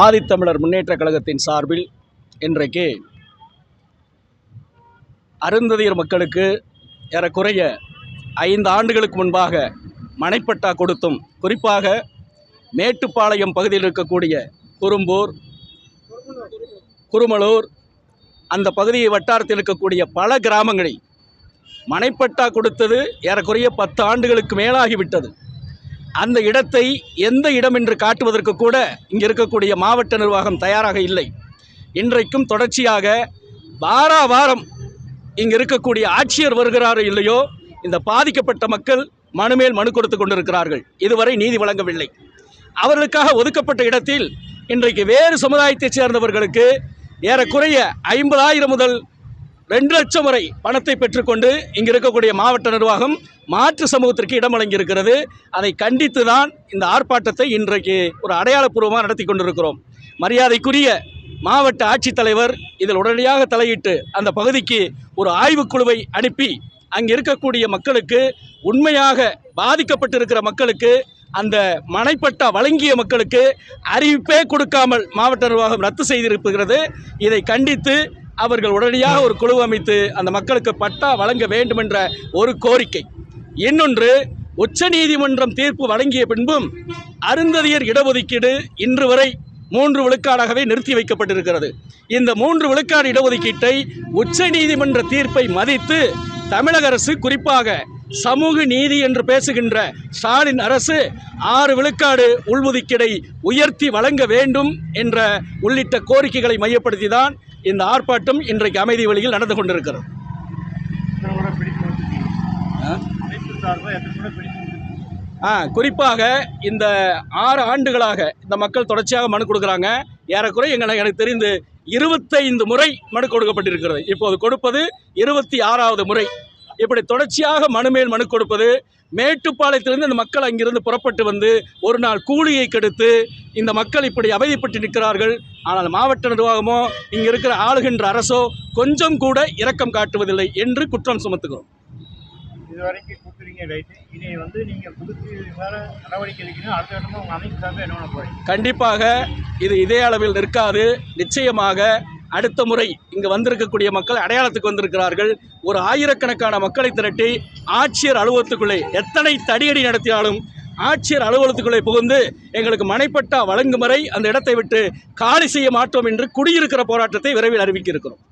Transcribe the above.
ஆதித்தமிழர் முன்னேற்றக் கழகத்தின் சார்பில் இன்றைக்கு அருந்ததியர் மக்களுக்கு ஏறக்குறைய ஐந்து ஆண்டுகளுக்கு முன்பாக மனைப்பட்டா கொடுத்தும் குறிப்பாக மேட்டுப்பாளையம் பகுதியில் இருக்கக்கூடிய குறும்பூர் குருமலூர் அந்த பகுதியை வட்டாரத்தில் இருக்கக்கூடிய பல கிராமங்களில் மனைப்பட்டா கொடுத்தது ஏறக்குறைய பத்து ஆண்டுகளுக்கு மேலாகிவிட்டது. அந்த இடத்தை எந்த இடம் என்று காட்டுவதற்கு கூட இங்கே இருக்கக்கூடிய மாவட்ட நிர்வாகம் தயாராக இல்லை. இன்றைக்கும் தொடர்ச்சியாக வாரா வாரம் இங்கே இருக்கக்கூடிய ஆட்சியர் வருகிறாரோ இல்லையோ இந்த பாதிக்கப்பட்ட மக்கள் மனுமேல் மனு கொடுத்து கொண்டிருக்கிறார்கள். இதுவரை நீதி வழங்கவில்லை. அவர்களுக்காக ஒதுக்கப்பட்ட இடத்தில் இன்றைக்கு வேறு சமுதாயத்தைச் சேர்ந்தவர்களுக்கு ஏறக்குறைய ஐம்பதாயிரம் முதல் ரெண்டு லட்சம் வரை பணத்தை பெற்றுக்கொண்டு இங்கே இருக்கக்கூடிய மாவட்ட நிர்வாகம் மாற்று சமூகத்திற்கு இடம் வழங்கியிருக்கிறது. அதை கண்டித்து தான் இந்த ஆர்ப்பாட்டத்தை இன்றைக்கு ஒரு அடையாளப்பூர்வமாக நடத்தி கொண்டிருக்கிறோம். மரியாதைக்குரிய மாவட்ட ஆட்சித்தலைவர் இதில் உடனடியாக தலையிட்டு அந்த பகுதிக்கு ஒரு ஆய்வுக்குழுவை அனுப்பி அங்கே இருக்கக்கூடிய மக்களுக்கு உண்மையாக பாதிக்கப்பட்டிருக்கிற மக்களுக்கு அந்த மனைப்பட்டா வழங்கிய மக்களுக்கு அறிவிப்பே கொடுக்காமல் மாவட்ட நிர்வாகம் ரத்து செய்திருக்கிறது. இதை கண்டித்து அவர்கள் உடனடியாக ஒரு குழு அமைத்து அந்த மக்களுக்கு பட்டா வழங்க வேண்டும் என்ற ஒரு கோரிக்கை. இன்னொன்று உச்சநீதிமன்றம் தீர்ப்பு வழங்கிய பின்பும் அருந்ததியர் இடஒதுக்கீடு இன்று வரை மூன்று விழுக்காடாகவே நிறுத்தி வைக்கப்பட்டிருக்கிறது. இந்த மூன்று விழுக்காடு இடஒதுக்கீட்டை உச்சநீதிமன்ற தீர்ப்பை மதித்து தமிழக அரசு குறிப்பாக சமூக நீதி என்று பேசுகின்ற ஸ்டாலின் அரசு ஆறு விழுக்காடு உள்ஒதுக்கீடை உயர்த்தி வழங்க வேண்டும் என்ற உள்ளிட்ட கோரிக்கைகளை மையப்படுத்தி தான் இந்த ஆர்ப்பாட்டம் இன்றைக்கு அமைதி வழியில் நடந்து கொண்டிருக்கிறது எத்தனை முறை பிடித்து வந்துருக்கீங்க ஆ? அமைப்பு சார்பாக எத்தனை முறை ஆ குறிப்பாக இந்த ஆறு ஆண்டுகளாக இந்த மக்கள் தொடர்ச்சியாக மனு கொடுக்குறாங்க. ஏறக்குறைய எங்களை எனக்கு தெரிந்து இருபத்தைந்து முறை மனு கொடுக்கப்பட்டிருக்கிறது. இப்போது கொடுப்பது இருபத்தி ஆறாவது முறை. இப்படி தொடர்ச்சியாக மனு மேல் மனு கொடுப்பது மேட்டுப்பாளையத்திலிருந்து இந்த மக்கள் அங்கிருந்து புறப்பட்டு வந்து ஒரு நாள் கூலியை கெடுத்து இந்த மக்கள் இப்படி அவதிப்பட்டு நிற்கிறார்கள். ஆனால் மாவட்ட நிர்வாகமோ இங்கே இருக்கிற ஆளுகின்ற அரசோ கொஞ்சம் கூட இரக்கம் காட்டுவதில்லை என்று குற்றம் சுமத்துகிறோம். இது வரைக்கும் கொடுக்குறீங்க ரைட்டு. இனி வந்து நீங்கள் கொடுத்து வேறு நடவடிக்கை எடுக்கணும். அடுத்த இடமா உங்கள் அமைப்பு சார்பாக என்ன போகிறீங்க கண்டிப்பாக இது இதே அளவில் நிற்காது. நிச்சயமாக அடுத்த முறை இங்கு வந்திருக்கக்கூடிய மக்கள் அடையாளத்துக்கு வந்திருக்கிறார்கள். ஒரு ஆயிரக்கணக்கான மக்களை திரட்டி ஆட்சியர் அலுவலகத்துக்குள்ளே எத்தனை தடியடி நடத்தினாலும் ஆட்சியர் அலுவலகத்துக்குள்ளே புகுந்து எங்களுக்கு மனைப்பட்டா வழங்கும் வரை அந்த இடத்தை விட்டு காலி செய்ய மாட்டோம் என்று குடியிருக்கிற போராட்டத்தை விரைவில் அறிவிக்க இருக்கிறோம்.